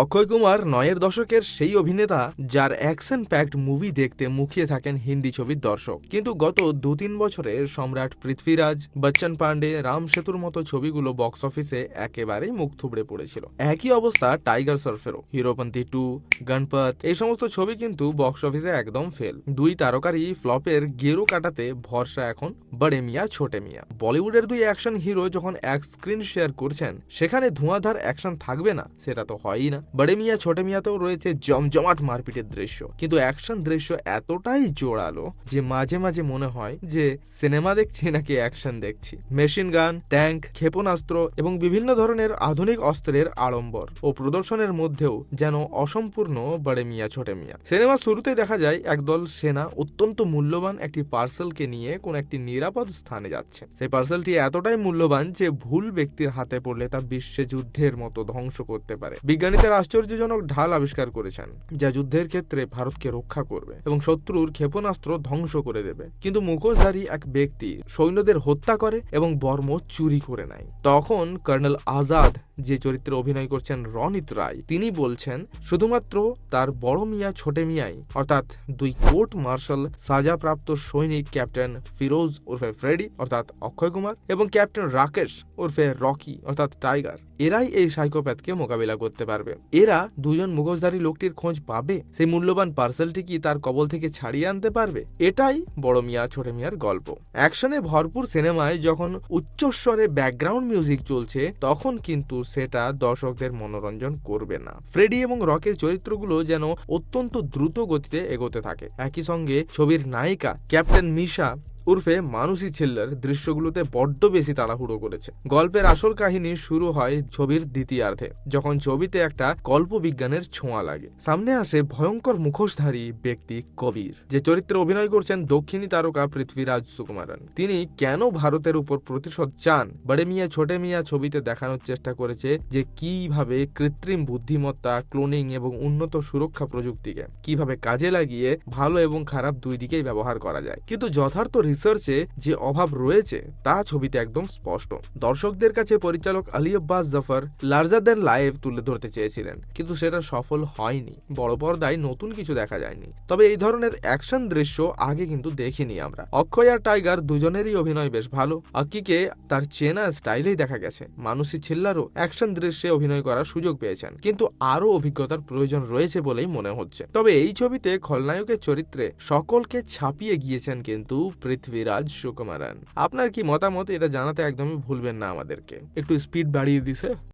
অক্ষয় কুমার নয়ের দশকের সেই অভিনেতা যার অ্যাকশন প্যাকড মুভি দেখতে মুখিয়ে থাকেন হিন্দি ছবির দর্শক। কিন্তু গত দু তিন বছরে সম্রাট পৃথ্বীরাজ, বচ্চন পান্ডে রাম সেতুর মতো ছবিগুলো বক্স অফিসে একেবারেই মুখ থুবড়ে পড়েছিল। একই অবস্থা টাইগার সার্ফেরও। হিরোপন্থী টু, গণপত, এই সমস্ত ছবি কিন্তু বক্স অফিসে একদম ফেল দুই তারকারই ফ্লপের গেরো কাটাতে ভরসা এখন বড়ে মিয়া, ছোটে মিয়া। বলিউডের দুই অ্যাকশন হিরো যখন এক স্ক্রিন শেয়ার করছেন, সেখানে ধোঁয়াধার অ্যাকশন থাকবে না, সেটা তো হয়ই না। বড়ে মিয়া, ছোটে মিয়াতেও রয়েছে জমজমাট মারপিটের দৃশ্য। কিন্তু অ্যাকশন দৃশ্য এতটাই জোরালো যে মাঝে মাঝে মনে হয় যে সিনেমা দেখছি নাকি অ্যাকশন দেখছি। মেশিন গান ট্যাঙ্ক ক্ষেপণাস্ত্র এবং বিভিন্ন ধরনের আধুনিক অস্ত্রের আড়ম্বর ও প্রদর্শনের মধ্যেও যেন অসম্পূর্ণ বড়ে মিয়া, ছোটে মিয়া। সিনেমা শুরুতে দেখা যায় একদল সেনা অত্যন্ত মূল্যবান একটি পার্সেলকে নিয়ে কোন একটি নিরাপদ স্থানে যাচ্ছে। সেই পার্সেলটি এতটাই মূল্যবান যে ভুল ব্যক্তির হাতে পড়লে তা বিশ্বে যুদ্ধের মতো ধ্বংস করতে পারে। বিজ্ঞানীদের আশ্চর্যজনক ঢাল আবিষ্কার করেছেন, যা যুদ্ধের ক্ষেত্রে ভারতকে রক্ষা করবে এবং শত্রুর ক্ষেপণাস্ত্র ধ্বংস করে দেবে। কিন্তু মুখোশধারী এক ব্যক্তি সৈন্যদের হত্যা করে এবং বর্ম চুরি করে নেয়। তখন কর্নেল আজাদ, যে চরিত্রে অভিনয় করছেন রনিত রায়, তিনি বলছেন, শুধুমাত্র তার বড় মিয়া, ছোটে মিয়াই, অর্থাৎ দুই কোর্ট মার্শাল সাজাপ্রাপ্ত সৈনিক ক্যাপ্টেন ফিরোজ ওরফে ফ্রেডি, অর্থাৎ অক্ষয় কুমার, এবং ক্যাপ্টেন রাকেশ ওরফে রকি, অর্থাৎ টাইগার, এরাই এই সাইকোপ্যাথকে মোকাবিলা করতে পারবে। এরা দুজন মুখোশধারী লোকটির খোঁজ পাবে, সেই মূল্যবান পার্সেলটি কি তার কবল থেকে ছাড়িয়ে আনতে পারবে? এটাই বড় মিয়া ছোট মিয়ার গল্প। অ্যাকশনে ভরপুর সিনেমায় যখন উচ্চস্বরে ব্যাকগ্রাউন্ড মিউজিক চলছে, তখন কিন্তু সেটা দর্শকদের মনোরঞ্জন করবে না। ফ্রেডি এবং রকের চরিত্রগুলো যেন অত্যন্ত দ্রুত গতিতে এগোতে থাকে। একই সঙ্গে ছবির নায়িকা ক্যাপ্টেন মিশা উর্ফে মানুষই ছিল্লার দৃশ্যগুলোতে বড্ড বেশি তাড়াহুড়ো করেছে। গল্পের আসল কাহিনী শুরু হয় ছবির দ্বিতীয়ার্ধে, যখন ছবিতে একটা কল্পবিজ্ঞানের ছোঁয়া লাগে। সামনে আসে ভয়ঙ্কর মুখোশধারী ব্যক্তি কবির, যে চরিত্রে অভিনয় করছেন দক্ষিণী তারকা পৃথ্বীরাজ সুকুমারন। তিনি কেন ভারতের উপর প্রতিশোধ চান? বড়ে মিয়া, ছোটে মিয়া ছবিতে দেখানোর চেষ্টা করেছে যে কীভাবে কৃত্রিম বুদ্ধিমত্তা ক্লোনিং এবং উন্নত সুরক্ষা প্রযুক্তিকে কীভাবে কাজে লাগিয়ে ভালো এবং খারাপ দুই দিকেই ব্যবহার করা যায়। কিন্তু যথার্থ রিসার্চে যে অভাব রয়েছে, তা ছবিতে একদম স্পষ্ট। দর্শকদের কাছে পরিচালক Ali Abbas Zafar larger than life তুলে ধরতে চেয়েছিলেন, কিন্তু সেটা সফল হয়নি। বড় পর্দায় নতুন কিছু দেখা যায়নি। তবে এই ধরনের অ্যাকশন দৃশ্য আগে কিন্তু দেখিনি আমরা। অক্ষয় আর টাইগার দুজনেরই অভিনয় বেশ ভালো। আকিকে তার চেনা স্টাইলেই দেখা গেছে। মানুষই ছিল্লারও অ্যাকশন দৃশ্যে অভিনয় করার সুযোগ পেয়েছেন, কিন্তু আরও অভিজ্ঞতার প্রয়োজন রয়েছে বলেই মনে হচ্ছে। তবে এই ছবিতে খলনায়কের চরিত্রে সকলকে ছাপিয়ে গিয়েছেন কিন্তু পৃথ্বীরাজ সুকুমারান। আপনার কি মতামত? এটা জানাতে একদমই ভুলবেন না আমাদেরকে। একটু স্পিড বাড়িয়ে দিছে।